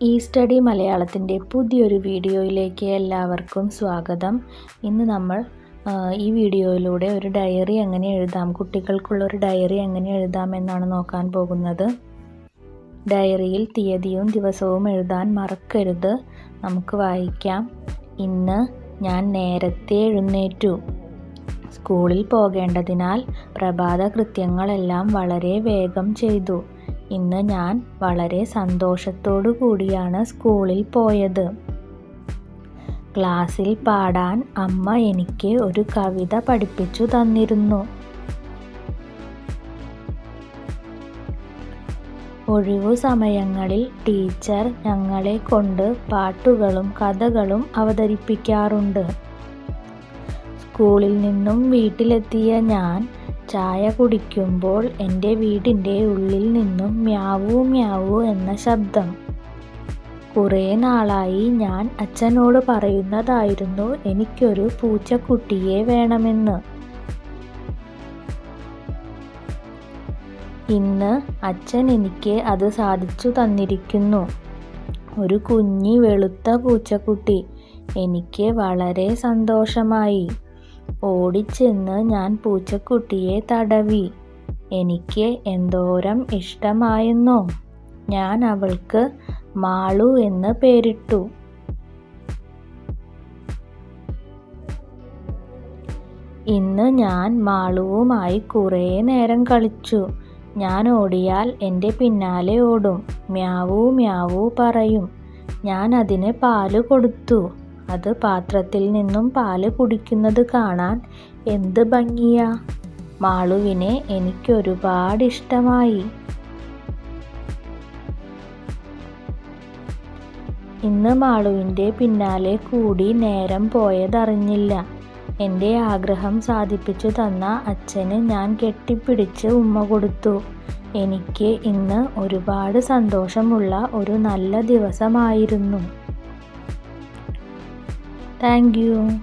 ഈ സ്റ്റഡി മലയാളത്തിന്റെ പുതിയൊരു വീഡിയോയിലേക്ക് എല്ലാവർക്കും സ്വാഗതം. ഇന്ന് നമ്മൾ ഈ വീഡിയോയിലൂടെ ഒരു ഡയറി എങ്ങനെ എഴുതാം കുട്ടികൾക്കുള്ള ഒരു ഡയറി എങ്ങനെ എഴുതാം എന്നാണ് നോക്കാൻ പോകുന്നത്. ഡയറിയിൽ തീയതിയും ദിവസവും എഴുതാൻ മറക്കരുത്. നമുക്ക് വായിക്കാം. ഇന്ന് ഞാൻ നേരത്തെ എഴുന്നേറ്റു. സ്കൂളിൽ പോകേണ്ടതിനാൽ പ്രഭാത കൃത്യങ്ങളെല്ലാം വളരെ വേഗം ചെയ്തു. ഇന്ന് ഞാൻ വളരെ സന്തോഷത്തോടു കൂടിയാണ് സ്കൂളിൽ പോയത്. ക്ലാസ്സിൽ പാടാൻ അമ്മ എനിക്ക് ഒരു കവിത പഠിപ്പിച്ചു തന്നിരുന്നു. ഒഴിവു സമയങ്ങളിൽ ടീച്ചർ ഞങ്ങളെ കൊണ്ട് പാട്ടുകളും കഥകളും അവതരിപ്പിക്കാറുണ്ട്. സ്കൂളിൽ നിന്നും വീട്ടിലെത്തിയ ഞാൻ ചായ കുടിക്കുമ്പോൾ എന്റെ വീടിന്റെ ഉള്ളിൽ നിന്നും മ്യാവൂ മ്യാവൂ എന്ന ശബ്ദം. കുറേ നാളായി ഞാൻ അച്ഛനോട് പറയുന്നതായിരുന്നു എനിക്കൊരു പൂച്ചക്കുട്ടിയെ വേണമെന്ന്. ഇന്ന് അച്ഛൻ എനിക്ക് അത് സാധിച്ചു തന്നിരിക്കുന്നു. ഒരു കുഞ്ഞി വെളുത്ത പൂച്ചക്കുട്ടി എനിക്ക് വളരെ സന്തോഷമായി. ഓടിച്ചെന്ന് ഞാൻ പൂച്ചക്കുട്ടിയെ തടവി. എനിക്ക് എന്തോരം ഇഷ്ടമായെന്നോ ഞാൻ അവൾക്ക് മാളു എന്ന് പേരിട്ടു. ഇന്ന് ഞാൻ മാളുവുമായി കുറേ നേരം കളിച്ചു. ഞാൻ ഓടിയാൽ എന്റെ പിന്നാലെ ഓടും. മ്യാവൂ മ്യാവൂ പറയും. ഞാൻ അതിന് പാൽ കൊടുത്തു. അത് പാത്രത്തിൽ നിന്നും പാൽ കുടിക്കുന്നത് കാണാൻ എന്ത് ഭംഗിയാ. മാളുവിനെ എനിക്കൊരുപാട് ഇഷ്ടമായി ഇന്ന് മാളുവിന്റെ പിന്നാലെ കൂടി നേരം പോയതറിഞ്ഞില്ല. എന്റെ ആഗ്രഹം സാധിപ്പിച്ചു തന്ന അച്ഛന് ഞാൻ കെട്ടിപ്പിടിച്ച് ഉമ്മ കൊടുത്തു. എനിക്ക് ഇന്ന് ഒരുപാട് സന്തോഷമുള്ള ഒരു നല്ല ദിവസമായിരുന്നു. Thank you.